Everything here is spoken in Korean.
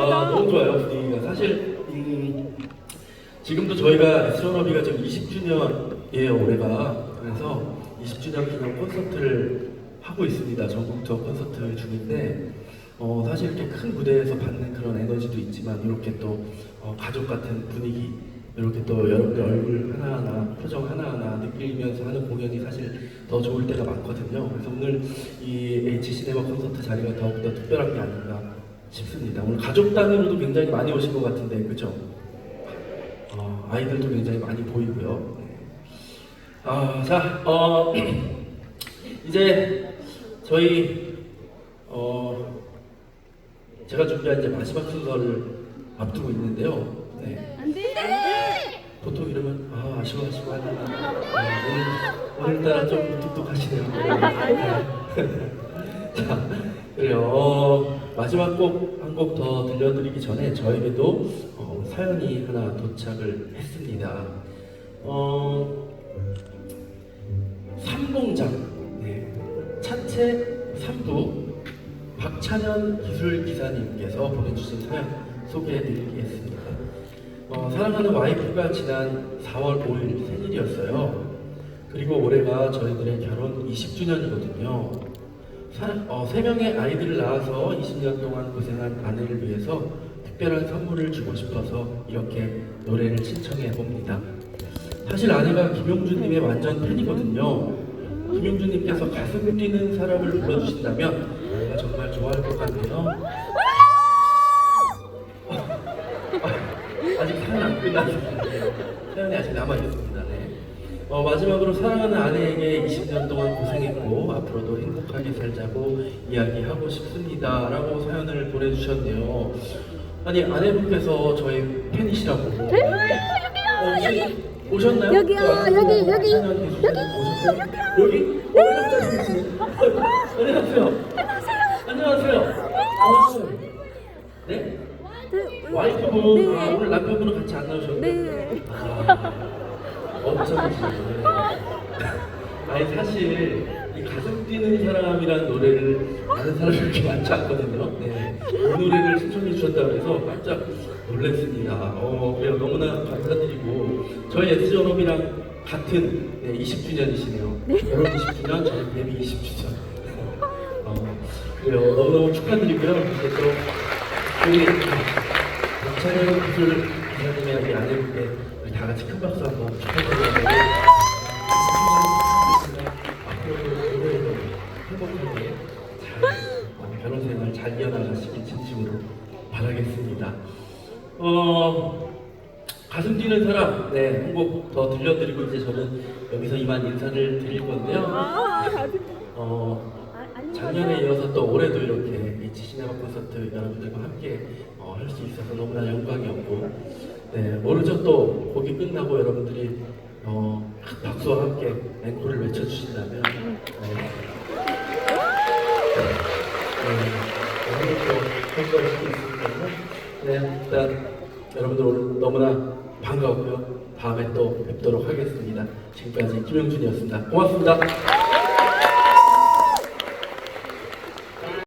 아, 너무 좋아요 분위기가. 사실 음, 지금도 저희가 에스트로너비가 지금 20주년이에요 올해가 그래서 20주년 기념 콘서트를 하고 있습니다. 전국 투어 콘서트 중인데 어, 사실 이렇게 큰 무대에서 받는 그런 에너지도 있지만 이렇게 또 어, 가족 같은 분위기 이렇게 또 여러분들 얼굴 하나하나 표정 하나하나 느끼면서 하는 공연이 사실 더 좋을 때가 많거든요. 그래서 오늘 이 H 시네마 콘서트 자리가 더욱더 특별한 게 아닌가 싶습니다 오늘 가족 단위로도 굉장히 많이 오신 것 같은데 그죠? 어, 아이들도 굉장히 많이 보이고요. 네. 아, 자, 어, 이제 저희 어, 제가 준비한 이제 마지막 순서를 앞두고 있는데요. 네. 안 돼. 안 보통 이러면 아 아쉬워하시고 하는데 네, 오늘 오늘따라 좀 똑똑하시네요. 네. 자, 그래요. 어, 마지막 곡 한 곡 더 들려드리기 전에 저에게도 어, 사연이 하나 도착을 했습니다. 어, 삼공장 네, 차체 3부 박찬현 기술기사님께서 보내주신 사연 소개해드리겠습니다. 어, 사랑하는 와이프가 지난 4월 5일 생일이었어요. 그리고 올해가 저희들의 결혼 20주년이거든요. 어, 세 명의 아이들을 낳아서 20년 동안 고생한 아내를 위해서 특별한 선물을 주고 싶어서 이렇게 노래를 신청해 봅니다. 사실 아내가 김용준님의 완전 팬이거든요. 김용준님께서 가슴 뛰는 사람을 불러주신다면 아내가 정말 좋아할 것 같네요. 아직 사연 안 끝났습니다. 사연이 아직 남아있습니다. 네. 어, 마지막으로 사랑하는 아내에게 20년 동안 고생했고 앞으로도 행복하게 살자고 이야기하고 싶습니다. 라고 사연을 보내주셨네요. 아니 아내분께서 저희 팬이시라고. 어, 혹시 오셨나요? 여기요, 그 아내분 여기, 여기, 사연 분 오셨어요? 여기? 어, 갑자기 오시네. 안녕하세요. 안녕하세요. 어, 네? 와이프분, 아, 오늘 남편분은 같이 안 나오셨는데. 네. 아, 엄청 지금. 아니 사실 이 가슴 뛰는 사람이라는 노래를 아는 사람이 그렇게 많지 않거든요. 네. 이 노래를 신청해 주셨다고 해서 깜짝 놀랐습니다. 어, 그래요. 너무나 감사드리고 저희 S전업이랑 같은 네, 20주년이시네요. 결혼 20주년, 저희 데뷔 20주년. 어, 그래요. 너무너무 축하드리고요. 이제 또 우리 박찬현 기술 기사님의 우리 아내분께 우리 다 같이 큰 박수 한번 축하드리고 어, 가슴 뛰는 사람, 네, 한곡 더 들려드리고 이제 저는 여기서 이만 인사를 드릴 건데요. 어, 작년에 이어서 또 올해도 이렇게 이 시네마 콘서트 여러분들과 함께 어, 할 수 있어서 너무나 영광이었고 네, 모르죠 또 곡이 끝나고 여러분들이 어, 큰 박수와 함께 앵콜을 외쳐주신다면 네. 네, 오늘 또 성과를 할수 있으니까요 네, 일단 여러분들 오늘 너무나 반가웠고요. 다음에 또 뵙도록 하겠습니다. 지금까지 김영준이었습니다. 고맙습니다